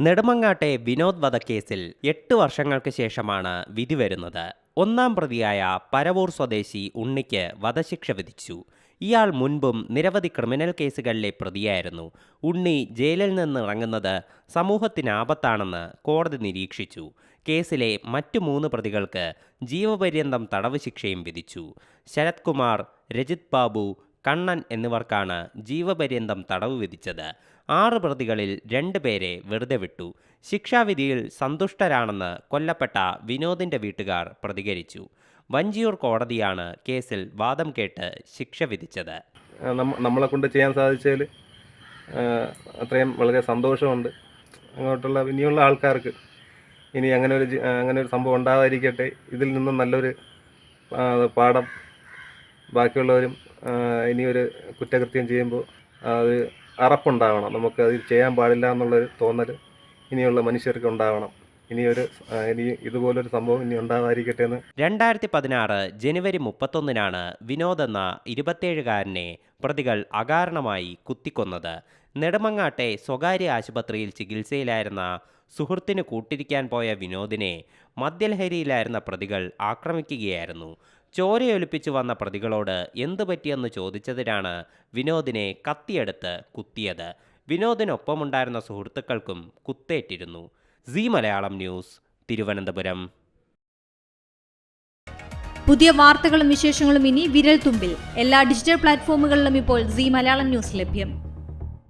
നെടുമങ്ങാട്ടെ വിനോദ് വധക്കേസിൽ എട്ട് വർഷങ്ങൾക്ക് ശേഷമാണ് വിധി വരുന്നത്. ഒന്നാം പ്രതിയായ പരവൂർ സ്വദേശി ഉണ്ണിക്ക് വധശിക്ഷ വിധിച്ചു. ഇയാൾ മുൻപും നിരവധി ക്രിമിനൽ കേസുകളിലെ പ്രതിയായിരുന്നു. ഉണ്ണി ജയിലിൽ നിന്ന് ഇറങ്ങുന്നത് സമൂഹത്തിന് ആപത്താണെന്ന് കോടതി നിരീക്ഷിച്ചു. കേസിലെ മറ്റു മൂന്ന് പ്രതികൾക്ക് ജീവപര്യന്തം തടവ് ശിക്ഷയും വിധിച്ചു. ശരത്കുമാർ രജിത് ബാബു കണ്ണൻ എന്നിവർക്കാണ് ജീവപര്യന്തം തടവ് വിധിച്ചത്. ആറ് പ്രതികളിൽ രണ്ട് പേരെ വെറുതെ വിട്ടു. ശിക്ഷാവിധിയിൽ സന്തുഷ്ടരാണെന്ന് കൊല്ലപ്പെട്ട വിനോദിന്റെ വീട്ടുകാർ പ്രതികരിച്ചു. വഞ്ചിയൂർ കോടതിയാണ് കേസിൽ വാദം കേട്ട് ശിക്ഷ വിധിച്ചത്. നമ്മളെ കൊണ്ട് ചെയ്യാൻ സാധിച്ചതിൽ അത്രയും വളരെ സന്തോഷമുണ്ട്. അങ്ങോട്ടുള്ള ഇനിയുള്ള ആൾക്കാർക്ക് ഇനി അങ്ങനെ ഒരു അങ്ങനെ ഒരു സംഭവം ഉണ്ടാകാതിരിക്കട്ടെ ഇതിൽ നിന്നും നല്ലൊരു പാഠം ബാക്കിയുള്ളവരും ഇനിയൊരു കുറ്റകൃത്യം ചെയ്യുമ്പോൾ അത് അറപ്പുണ്ടാവണം. നമുക്ക് അത് ചെയ്യാൻ പാടില്ല എന്നുള്ളൊരു തോന്നൽ ഇനിയുള്ള മനുഷ്യർക്ക് ഉണ്ടാവണം. ഇനിയൊരു ഇനി ഇതുപോലൊരു സംഭവം ഇനി ഉണ്ടാവാതിരിക്കട്ടെ എന്ന് രണ്ടായിരത്തി പതിനാറ് ജനുവരി മുപ്പത്തൊന്നിനാണ് വിനോദ് എന്ന ഇരുപത്തേഴുകാരനെ പ്രതികൾ അകാരണമായി കുത്തിക്കൊന്നത്. നെടുമങ്ങാട്ടെ സ്വകാര്യ ആശുപത്രിയിൽ ചികിത്സയിലായിരുന്ന സുഹൃത്തിന് കൂട്ടിരിക്കാൻ പോയ വിനോദിനെ മദ്യലഹരിയിലായിരുന്ന പ്രതികൾ ആക്രമിക്കുകയായിരുന്നു. ചോരയൊലിപ്പിച്ചു വന്ന പ്രതികളോട് എന്തു പറ്റിയെന്ന് ചോദിച്ചതിനാണ് വിനോദിനെ കത്തിയെടുത്ത് കുത്തിയത്. വിനോദിനൊപ്പമുണ്ടായിരുന്ന സുഹൃത്തുക്കൾക്കും കുത്തേറ്റിരുന്നു. C Malayalam news Thiruvananthapuram. പുതിയ വാർത്തകളും വിശേഷങ്ങളും ഇനി വിരൽ തുമ്പിൽ എല്ലാ ഡിജിറ്റൽ പ്ലാറ്റ്ഫോമുകളിലും ഇപ്പോൾ സി മലയാളം ന്യൂസ് ലഭ്യം.